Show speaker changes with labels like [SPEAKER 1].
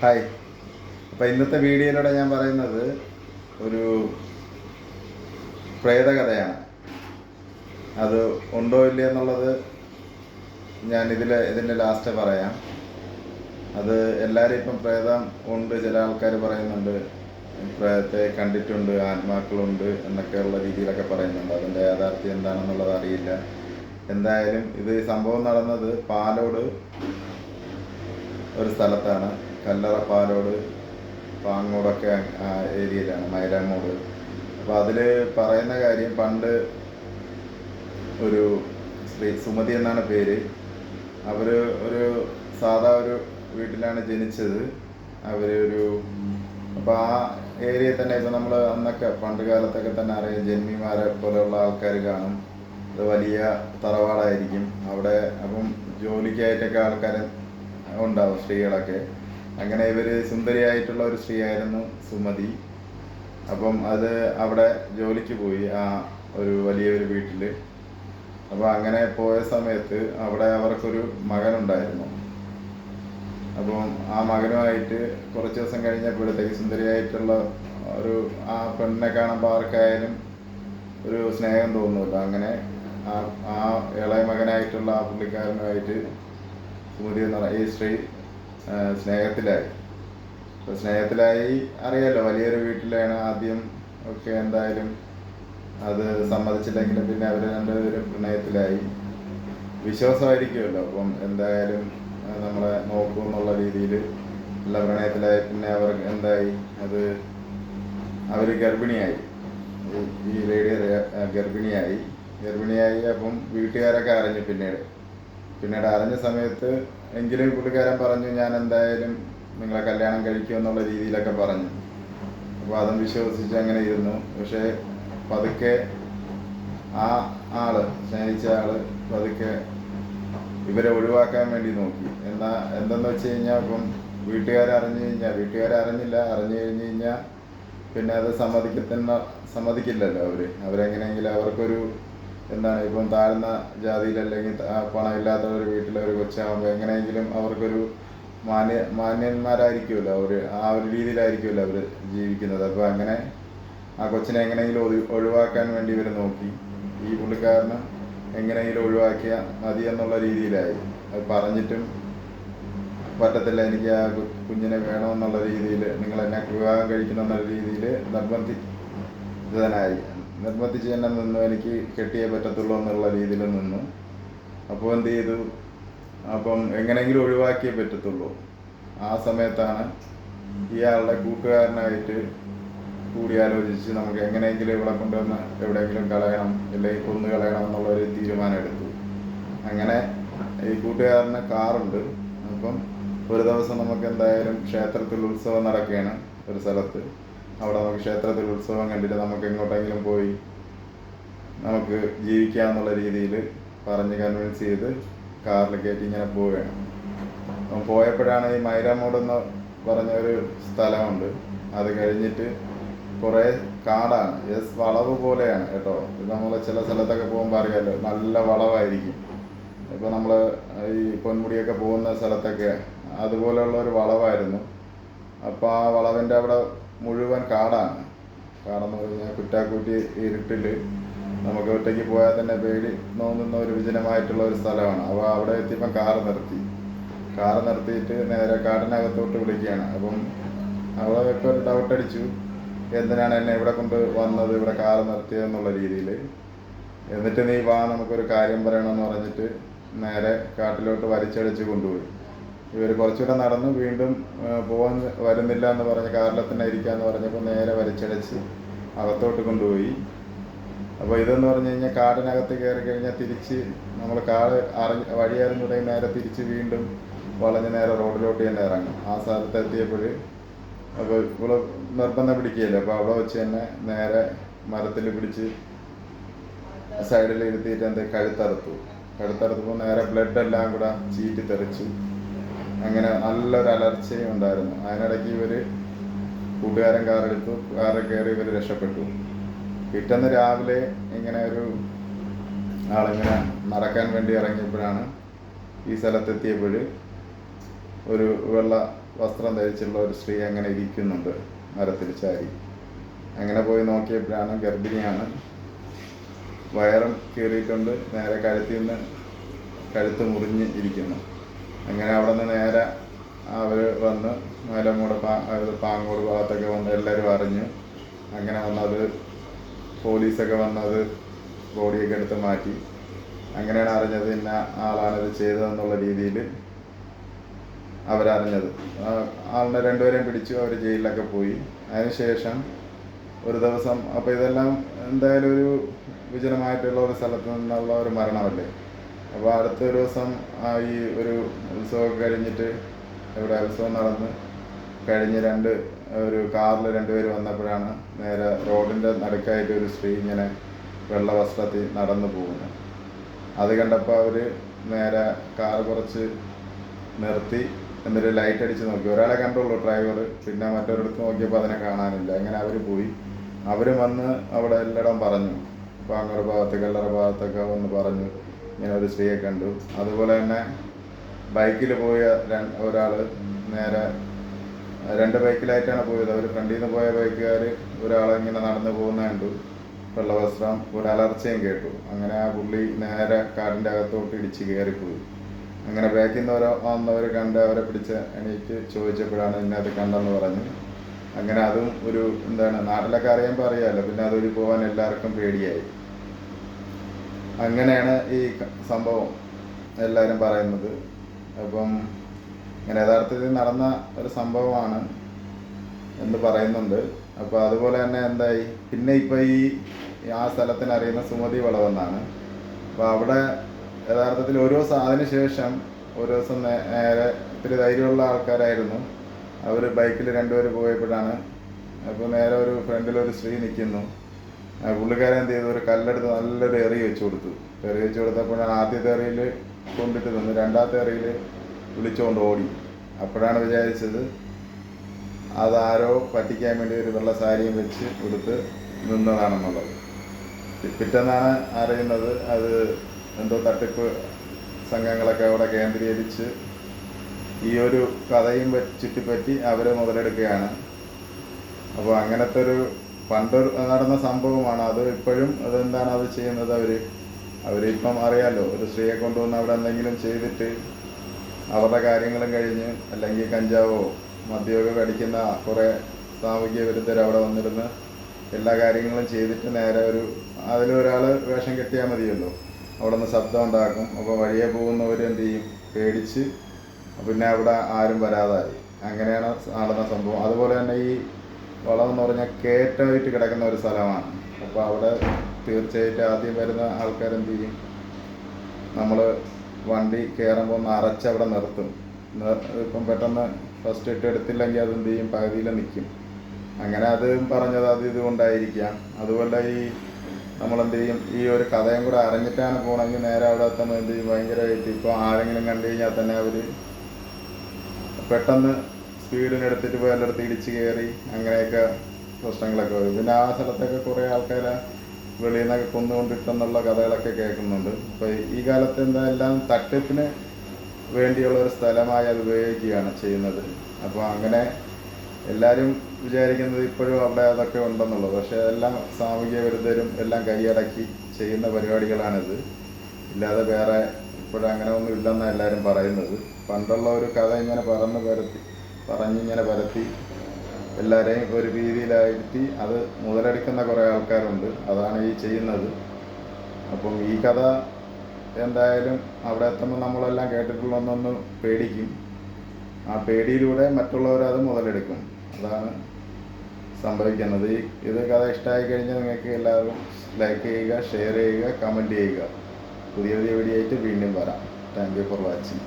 [SPEAKER 1] Hi. അപ്പോൾ ഇന്നത്തെ വീഡിയോയിലൂടെ ഞാൻ പറയുന്നത് ഒരു പ്രേതകഥയാണ്. അത് ഉണ്ടോ ഇല്ലേ എന്നുള്ളത് ഞാൻ ഇതിൽ ഇതിന്റെ ലാസ്റ്റ് പറയാം. അത് എല്ലാവരും ഇപ്പം പ്രേതം ഉണ്ട് ചില ആൾക്കാർ പറയുന്നുണ്ട് പ്രേതത്തെ കണ്ടിട്ടുണ്ട് ആത്മാക്കളുണ്ട് എന്നൊക്കെയുള്ള രീതിയിലൊക്കെ പറയുന്നുണ്ട്. അതിന്റെ യാഥാർത്ഥ്യം എന്താണെന്നുള്ളത് അറിയില്ല. എന്തായാലും ഇത് സംഭവം നടന്നത് പാലോട് ഒരു സ്ഥലത്താണ്. കല്ലറ പാലോട് പാങ്ങോടൊക്കെ ആ ഏരിയയിലാണ് മൈരാമോട് അപ്പോൾ അതിൽ പറയുന്ന കാര്യം പണ്ട് ഒരു ശ്രീ സുമതി എന്നാണ് പേര്. അവർ ഒരു സാധാ ഒരു വീട്ടിലാണ് ജനിച്ചത്. അവർ ഒരു അപ്പോൾ ആ ഏരിയയിൽ തന്നെ ഇപ്പോൾ നമ്മൾ അന്നൊക്കെ പണ്ട് കാലത്തൊക്കെ തന്നെ അറിയാം ജന്മിമാരെ പോലെയുള്ള ആൾക്കാർ കാണും. അത് വലിയ തറവാടായിരിക്കും. അവിടെ അപ്പം ജോലിക്കായിട്ടൊക്കെ ആൾക്കാർ ഉണ്ടാവും സ്ത്രീകളൊക്കെ. അങ്ങനെ ഇവർ സുന്ദരിയായിട്ടുള്ള ഒരു സ്ത്രീയായിരുന്നു സുമതി. അപ്പം അത് അവിടെ ജോലിക്ക് പോയി ആ ഒരു വലിയൊരു വീട്ടിൽ അപ്പോൾ അങ്ങനെ പോയ സമയത്ത് അവിടെ അവർക്കൊരു മകനുണ്ടായിരുന്നു. അപ്പം ആ മകനുമായിട്ട് കുറച്ച് ദിവസം കഴിഞ്ഞപ്പോഴത്തേക്ക് സുന്ദരിയായിട്ടുള്ള ഒരു ആ പെണ്ണിനെ കാണുമ്പോൾ ആർക്കായാലും ഒരു സ്നേഹം തോന്നുമല്ലോ. അങ്ങനെ ആ ആ ഇളയ മകനായിട്ടുള്ള ആ പുള്ളിക്കാരനുമായിട്ട് സുമതി എന്ന് പറയുന്ന ഈ സ്ത്രീ സ്നേഹത്തിലായി. അപ്പോൾ സ്നേഹത്തിലായി അറിയാലോ വലിയൊരു വീട്ടിലാണ് ആദ്യം ഒക്കെ എന്തായാലും അത് സമ്മതിച്ചില്ലെങ്കിലും പിന്നെ അവർ രണ്ടുപേരും പ്രണയത്തിലായി. വിശ്വാസമായിരിക്കുമല്ലോ അപ്പം എന്തായാലും നമ്മളെ നോക്കൂ എന്നുള്ള രീതിയിൽ എല്ലാ പ്രണയത്തിലായി പിന്നെ അവർ എന്തായി? അത് അവർ ഗർഭിണിയായി. ഈ ലേഡി ഗർഭിണിയായി. ഗർഭിണിയായി അപ്പം വീട്ടുകാരൊക്കെ അറിഞ്ഞു പിന്നീട്. പിന്നീട് അറിഞ്ഞ സമയത്ത് എങ്കിലും പുള്ളിക്കാരൻ പറഞ്ഞു ഞാൻ എന്തായാലും നിങ്ങളെ കല്യാണം കഴിക്കും എന്നുള്ള രീതിയിലൊക്കെ പറഞ്ഞു. അപ്പോൾ അതും വിശ്വസിച്ച് അങ്ങനെ ഇരുന്നു. പക്ഷേ പതുക്കെ ആ ആൾ സ്നേഹിച്ച ആൾ പതുക്കെ ഇവരെ ഒഴിവാക്കാൻ വേണ്ടി നോക്കി. എന്താ എന്തെന്ന് വെച്ച് കഴിഞ്ഞാൽ ഇപ്പം വീട്ടുകാരെ അറിഞ്ഞു കഴിഞ്ഞാൽ വീട്ടുകാരെ അറിഞ്ഞില്ല അറിഞ്ഞു കഴിഞ്ഞു കഴിഞ്ഞാൽ പിന്നെ അത് സമ്മതിക്കത്തന്നെ സമ്മതിക്കില്ലല്ലോ അവർ. അവരെങ്ങനെയെങ്കിലും അവർക്കൊരു എന്താണ് ഇപ്പം താഴ്ന്ന ജാതിയിൽ അല്ലെങ്കിൽ പണമില്ലാത്ത ഒരു വീട്ടിലെ ഒരു കൊച്ചാകുമ്പോൾ എങ്ങനെയെങ്കിലും അവർക്കൊരു മാന്യ മാന്യന്മാരായിരിക്കുമല്ലോ അവർ ആ ഒരു രീതിയിലായിരിക്കുമല്ലോ അവർ ജീവിക്കുന്നത്. അപ്പോൾ അങ്ങനെ ആ കൊച്ചിനെ എങ്ങനെയെങ്കിലും ഒഴി- ഒഴിവാക്കാൻ വേണ്ടി ഇവർ നോക്കി. ഈ പുള്ളിക്കാരന് എങ്ങനെയെങ്കിലും ഒഴിവാക്കിയ മതി എന്നുള്ള രീതിയിലായി. അത് പറഞ്ഞിട്ടും പറ്റത്തില്ല എനിക്ക് ആ കുഞ്ഞിനെ വേണമെന്നുള്ള രീതിയിൽ നിങ്ങൾ എന്നെ വിവാഹം കഴിക്കണം എന്നുള്ള രീതിയിൽ നിർബന്ധിതനായി നിർബന്ധിച്ച് തന്നെ നിന്നു എനിക്ക് കെട്ടിയേ പറ്റത്തുള്ളൂ എന്നുള്ള രീതിയിൽ നിന്നു. അപ്പോൾ എന്ത് ചെയ്തു? അപ്പം എങ്ങനെയെങ്കിലും ഒഴിവാക്കിയേ പറ്റത്തുള്ളൂ. ആ സമയത്താണ് ഇയാളുടെ കൂട്ടുകാരനായിട്ട് കൂടിയാലോചിച്ച് നമുക്ക് എങ്ങനെയെങ്കിലും ഇവിടെ കൊണ്ടുവന്ന് എവിടെയെങ്കിലും കളയണം അല്ലെങ്കിൽ കൊന്നു കളയണം എന്നുള്ള ഒരു തീരുമാനം എടുത്തു. അങ്ങനെ ഈ കൂട്ടുകാരന് കാറുണ്ട്. അപ്പം ഒരു ദിവസം നമുക്ക് എന്തായാലും ക്ഷേത്രത്തിൽ ഉത്സവം നടക്കുകയാണ് ഒരു സ്ഥലത്ത്. അവിടെ നമുക്ക് ക്ഷേത്രത്തിൽ ഉത്സവം കണ്ടിട്ട് നമുക്ക് എങ്ങോട്ടെങ്കിലും പോയി നമുക്ക് ജീവിക്കാന്നുള്ള രീതിയിൽ പറഞ്ഞ് കൺവിൻസ് ചെയ്ത് കാറിൽ കയറ്റി ഇങ്ങനെ പോവുകയാണ്. പോയപ്പോഴാണ് ഈ മൈരാമോട് എന്ന് പറഞ്ഞ ഒരു സ്ഥലമുണ്ട്. അത് കഴിഞ്ഞിട്ട് കുറേ കാടാണ്. യെസ് വളവ് പോലെയാണ് കേട്ടോ. നമ്മൾ ചില സ്ഥലത്തൊക്കെ പോകുമ്പോൾ അറിയാമല്ലോ നല്ല വളവായിരിക്കും. ഇപ്പോൾ നമ്മൾ ഈ പൊന്മുടിയൊക്കെ പോകുന്ന സ്ഥലത്തൊക്കെ അതുപോലെയുള്ള ഒരു വളവായിരുന്നു. അപ്പോൾ ആ വളവിന്റെ അവിടെ മുഴുവൻ കാടാണ്. കാടെന്ന് പറഞ്ഞാൽ കുറ്റാക്കുറ്റി ഇരുട്ടിൽ നമുക്ക് ഒറ്റയ്ക്ക് പോയാൽ തന്നെ പേടി നോന്നുന്ന ഒരു വിജനമായിട്ടുള്ള ഒരു സ്ഥലമാണ്. അപ്പോൾ അവിടെ എത്തിയപ്പം കാറ് നിർത്തി. കാറ് നിർത്തിയിട്ട് നേരെ കാടിനകത്തോട്ട് വിളിക്കുകയാണ്. അപ്പം അവളൊക്കെ ഒരു ഡൗട്ട് അടിച്ചു. എന്തിനാണ് എന്നെ ഇവിടെ കൊണ്ട് വന്നത്? ഇവിടെ കാറ് നിർത്തിയതെന്നുള്ള രീതിയിൽ എന്നിട്ട് നീ വാ നമുക്കൊരു കാര്യം പറയണമെന്ന് പറഞ്ഞിട്ട് നേരെ കാട്ടിലോട്ട് വലിച്ചടിച്ച് കൊണ്ടുപോയി. ഇവർ കുറച്ചുകൂടെ നടന്ന് വീണ്ടും പോകാൻ വരുന്നില്ല എന്ന് പറഞ്ഞ് കാറിൽ തന്നെ ഇരിക്കാന്ന് പറഞ്ഞപ്പോൾ നേരെ വരച്ചടച്ച് അകത്തോട്ട് കൊണ്ടുപോയി. അപ്പോൾ ഇതെന്ന് പറഞ്ഞു കഴിഞ്ഞാൽ കാടിനകത്ത് കയറി കഴിഞ്ഞാൽ തിരിച്ച് നമ്മൾ കാട് അറിഞ്ഞ് വഴി അറിഞ്ഞുടേ നേരെ തിരിച്ച് വീണ്ടും വളഞ്ഞ് നേരെ റോഡിലോട്ട് തന്നെ ഇറങ്ങും. ആ സ്ഥലത്ത് എത്തിയപ്പോൾ അപ്പോൾ ഇവൾ നിർബന്ധം പിടിക്കുകയല്ലേ? അപ്പോൾ അവിടെ വെച്ച് തന്നെ നേരെ മരത്തിൽ പിടിച്ച് സൈഡിൽ ഇരുത്തിയിട്ട് എന്ത് കഴുത്തറുത്തു. കഴുത്തറുത്തപ്പോൾ നേരെ ബ്ലഡ് എല്ലാം കൂടെ ചീറ്റി തെറിച്ചു അങ്ങനെ നല്ലൊരു അലർച്ചയും ഉണ്ടായിരുന്നു. അതിനിടയ്ക്ക് ഇവർ കൂട്ടുകാരൻ കാറെടുത്തു കാറിൽ കയറി ഇവർ രക്ഷപ്പെട്ടു. പിറ്റേന്ന് രാവിലെ ഇങ്ങനെ ഒരു ആളിങ്ങനെ നടക്കാൻ വേണ്ടി ഇറങ്ങിയപ്പോഴാണ് ഈ സ്ഥലത്തെത്തിയപ്പോൾ ഒരു വെള്ള വസ്ത്രം ധരിച്ചുള്ള ഒരു സ്ത്രീ അങ്ങനെ ഇരിക്കുന്നുണ്ട് മരത്തിൽ ചാരി. അങ്ങനെ പോയി നോക്കിയപ്പോഴാണ് ഗർഭിണിയാണ്. വയറും കീറിയിട്ടുണ്ട്. നേരെ കഴുത്തിൽ നിന്ന് കഴുത്ത് മുറിഞ്ഞ് ഇരിക്കുന്നു. അങ്ങനെ അവിടെ നിന്ന് നേരെ അവർ വന്ന് മലമൂട് പാ പാങ്ങൂർ ഭാഗത്തൊക്കെ വന്ന് എല്ലാവരും അറിഞ്ഞു. അങ്ങനെ വന്നത് പോലീസൊക്കെ വന്നത് ബോഡിയൊക്കെ എടുത്ത് മാറ്റി. അങ്ങനെയാണ് അറിഞ്ഞത് ഇന്ന ആളാണിത് ചെയ്തതെന്നുള്ള രീതിയിൽ അവരറിഞ്ഞത്. ആളിനെ രണ്ടുപേരെയും പിടിച്ചു അവർ ജയിലിലൊക്കെ പോയി. അതിനുശേഷം ഒരു ദിവസം അപ്പോൾ ഇതെല്ലാം എന്തായാലും ഒരു വിജനമായിട്ടുള്ള ഒരു സ്ഥലത്ത് നിന്നുള്ള ഒരു മരണമല്ലേ? അപ്പോൾ അടുത്ത ഒരു ദിവസം ഈ ഒരു ഉത്സവമൊക്കെ കഴിഞ്ഞിട്ട് ഇവിടെ ഉത്സവം നടന്ന് കഴിഞ്ഞ് രണ്ട് ഒരു കാറിൽ രണ്ടുപേർ വന്നപ്പോഴാണ് നേരെ റോഡിന്റെ നടുക്കായിട്ട് ഒരു സ്ത്രീ ഇങ്ങനെ വെള്ള വസ്ത്രത്തിൽ നടന്നു പോകുന്നു അത് കണ്ടപ്പോൾ അവർ നേരെ കാർ കുറച്ച് നിർത്തി എന്നിട്ട് ലൈറ്റ് അടിച്ച് നോക്കി. ഒരാളെ കണ്ടുള്ളൂ ഡ്രൈവർ പിന്നെ മറ്റൊരിടത്ത് നോക്കിയപ്പോൾ അതിനെ കാണാനില്ല. അങ്ങനെ അവർ പോയി. അവർ വന്ന് അവിടെ എല്ലായിടം പറഞ്ഞു. പാങ്ങോട് ഭാഗത്ത് കല്ലറ ഭാഗത്തൊക്കെ വന്ന് പറഞ്ഞു. ഇങ്ങനെ ഒരു സ്ത്രീയെ കണ്ടു. അതുപോലെ തന്നെ ബൈക്കിൽ പോയ ഒരാൾ നേരെ രണ്ട് ബൈക്കിലായിട്ടാണ് പോയത്. അവർ ഫ്രണ്ടിൽ നിന്ന് പോയ ബൈക്കുകാർ ഒരാളെ ഇങ്ങനെ നടന്നു പോകുന്ന കണ്ടു. വെള്ളവസ്ത്രം ഒരു അലർച്ചയും കേട്ടു. അങ്ങനെ ആ പുള്ളി നേരെ കാടിന്റെ അകത്തോട്ട് ഇടിച്ച് കയറിപ്പോയി. അങ്ങനെ ബാക്കിൽ നിന്ന് ഓരോ വന്നവർ കണ്ട് അവരെ പിടിച്ച് എണീറ്റ് ചോദിച്ചപ്പോഴാണ് ഇന്നത് കണ്ടെന്ന് പറഞ്ഞു. അങ്ങനെ അതും ഒരു എന്താണ് നാട്ടിലൊക്കെ അറിയാൻ പറയാമല്ലോ പിന്നെ അതൊരു പോകാൻ എല്ലാവർക്കും പേടിയായി. അങ്ങനെയാണ് ഈ സംഭവം എല്ലാവരും പറയുന്നത്. അപ്പം ഇങ്ങനെ യഥാർത്ഥത്തിൽ നടന്ന ഒരു സംഭവമാണ് എന്ന് പറയുന്നുണ്ട്. അപ്പോൾ അതുപോലെ തന്നെ എന്തായി? പിന്നെ ഇപ്പോൾ ഈ ആ സ്ഥലത്തിന് അറിയുന്ന സുമതി വളവെന്നാണ് അപ്പോൾ അവിടെ യഥാർത്ഥത്തിൽ ഓരോ അതിന് ശേഷം ഒരു ദിവസം നേരെ ഇത്തിരി ധൈര്യമുള്ള ആൾക്കാരായിരുന്നു. അവർ ബൈക്കിൽ രണ്ടുപേർ പോയപ്പോഴാണ്. അപ്പോൾ നേരെ ഒരു ഫ്രണ്ടിൽ ഒരു സ്ത്രീ നിൽക്കുന്നു പുള്ളിക്കാരൻ എന്ത് ചെയ്തു? ഒരു കല്ലെടുത്ത് നല്ലൊരു എറി വെച്ച് കൊടുത്തു. എറി വെച്ച് കൊടുത്തപ്പോഴാണ് ആദ്യത്തെ എറിയിൽ കൊണ്ടിട്ട് നിന്ന് രണ്ടാമത്തെ എറിയിൽ വിളിച്ചുകൊണ്ട് ഓടി. അപ്പോഴാണ് വിചാരിച്ചത് അതാരോ പറ്റിക്കാൻ വേണ്ടി ഒരു വെള്ള സാരിയും വെച്ച് കൊടുത്ത് നിന്നതാണെന്നുള്ളത്. പിറ്റെന്നാണ് അറിയുന്നത്. അത് എന്തോ തട്ടിപ്പ് സംഘങ്ങളൊക്കെ അവിടെ കേന്ദ്രീകരിച്ച് ഈ ഒരു കഥയും പറ്റി- ചുറ്റിപ്പറ്റി അവരെ മുതലെടുക്കുകയാണ്. അപ്പോൾ അങ്ങനത്തെ ഒരു പണ്ട് നടന്ന സംഭവമാണ്. അത് ഇപ്പോഴും അതെന്താണ് അത് ചെയ്യുന്നത് അവർ അവരിപ്പം അറിയാലോ ഒരു സ്ത്രീയെ കൊണ്ടുവന്ന് അവിടെ എന്തെങ്കിലും ചെയ്തിട്ട് അവരുടെ കാര്യങ്ങളും കഴിഞ്ഞ് അല്ലെങ്കിൽ കഞ്ചാവോ മദ്യമൊക്കെ കടിക്കുന്ന കുറേ സാമൂഹിക വിരുദ്ധർ അവിടെ വന്നിരുന്ന് എല്ലാ കാര്യങ്ങളും ചെയ്തിട്ട് നേരെ ഒരു അതിലൊരാൾ വേഷം കെട്ടിയാൽ മതിയല്ലോ. അവിടെ നിന്ന് ശബ്ദം ഉണ്ടാക്കും. അപ്പോൾ വഴിയെ പോകുന്നവർ എന്ത് ചെയ്യും? പേടിച്ച് പിന്നെ അവിടെ ആരും വരാതായി. അങ്ങനെയാണ് നടന്ന സംഭവം. അതുപോലെ തന്നെ ഈ വളം എന്ന് പറഞ്ഞാൽ കയറ്റമായിട്ട് കിടക്കുന്ന ഒരു സ്ഥലമാണ്. അപ്പോൾ അവിടെ തീർച്ചയായിട്ടും ആദ്യം വരുന്ന ആൾക്കാരെന്ത് ചെയ്യും? നമ്മൾ വണ്ടി കയറുമ്പോൾ ഒന്ന് അറച്ച് അവിടെ നിർത്തും. ഇപ്പം പെട്ടെന്ന് ഫസ്റ്റ് ഇട്ട് എടുത്തില്ലെങ്കിൽ അതെന്ത് ചെയ്യും? പകുതിയിൽ നിൽക്കും. അങ്ങനെ അത് പറഞ്ഞത് അത് ഇതുകൊണ്ടായിരിക്കാം. അതുപോലെ ഈ നമ്മളെന്ത് ചെയ്യും? ഈ ഒരു കഥയും കൂടെ അറിഞ്ഞിട്ടാണ് പോകണമെങ്കിൽ നേരെ അവിടെ എത്തുമ്പോൾ എന്ത് ചെയ്യും? ഭയങ്കരമായിട്ട് ഇപ്പോൾ ആരെങ്കിലും കണ്ടു കഴിഞ്ഞാൽ തന്നെ അവർ പെട്ടെന്ന് സ്പീഡിന് എടുത്തിട്ട് പോയി എല്ലായിടത്ത് ഇടിച്ച് കയറി അങ്ങനെയൊക്കെ പ്രശ്നങ്ങളൊക്കെ വരും. പിന്നെ ആ സ്ഥലത്തൊക്കെ കുറേ ആൾക്കാരെ വെളിയിൽ നിന്നൊക്കെ കൊന്നുകൊണ്ടിട്ടെന്നുള്ള കഥകളൊക്കെ കേൾക്കുന്നുണ്ട്. അപ്പോൾ ഈ കാലത്ത് എന്താ എല്ലാം തട്ടിപ്പിന് വേണ്ടിയുള്ള ഒരു സ്ഥലമായി അത് ഉപയോഗിക്കുകയാണ് ചെയ്യുന്നത്. അപ്പോൾ അങ്ങനെ എല്ലാവരും വിചാരിക്കുന്നത് ഇപ്പോഴും അവിടെ അതൊക്കെ ഉണ്ടെന്നുള്ളത്. പക്ഷേ എല്ലാം സാമൂഹിക വിരുദ്ധരും എല്ലാം കൈയടക്കി ചെയ്യുന്ന പരിപാടികളാണിത്. ഇല്ലാതെ വേറെ ഇപ്പോഴും അങ്ങനെ ഒന്നും ഇല്ലെന്നാണ് എല്ലാവരും പറയുന്നത്. പണ്ടുള്ള ഒരു കഥ ഇങ്ങനെ പറഞ്ഞു പരത്തി പറഞ്ഞിങ്ങനെ പരത്തി എല്ലാവരെയും ഒരു രീതിയിലായിട്ട് അത് മുതലെടുക്കുന്ന കുറേ ആൾക്കാരുണ്ട്. അതാണ് ഈ ചെയ്യുന്നത്. അപ്പം ഈ കഥ എന്തായാലും അവിടെ എത്തുമ്പോൾ നമ്മളെല്ലാം കേട്ടിട്ടുള്ളതൊന്നൊന്ന് പേടിക്കും. ആ പേടിയിലൂടെ മറ്റുള്ളവരത് മുതലെടുക്കും. അതാണ് സംഭവിക്കുന്നത്. ഈ ഇത് കഥ ഇഷ്ടമായി കഴിഞ്ഞാൽ നിങ്ങൾക്ക് എല്ലാവരും ലൈക്ക് ചെയ്യുക ഷെയർ ചെയ്യുക കമന്റ് ചെയ്യുക. പുതിയ പുതിയ വീഡിയോ ആയിട്ട് വീണ്ടും വരാം. Thank you for watching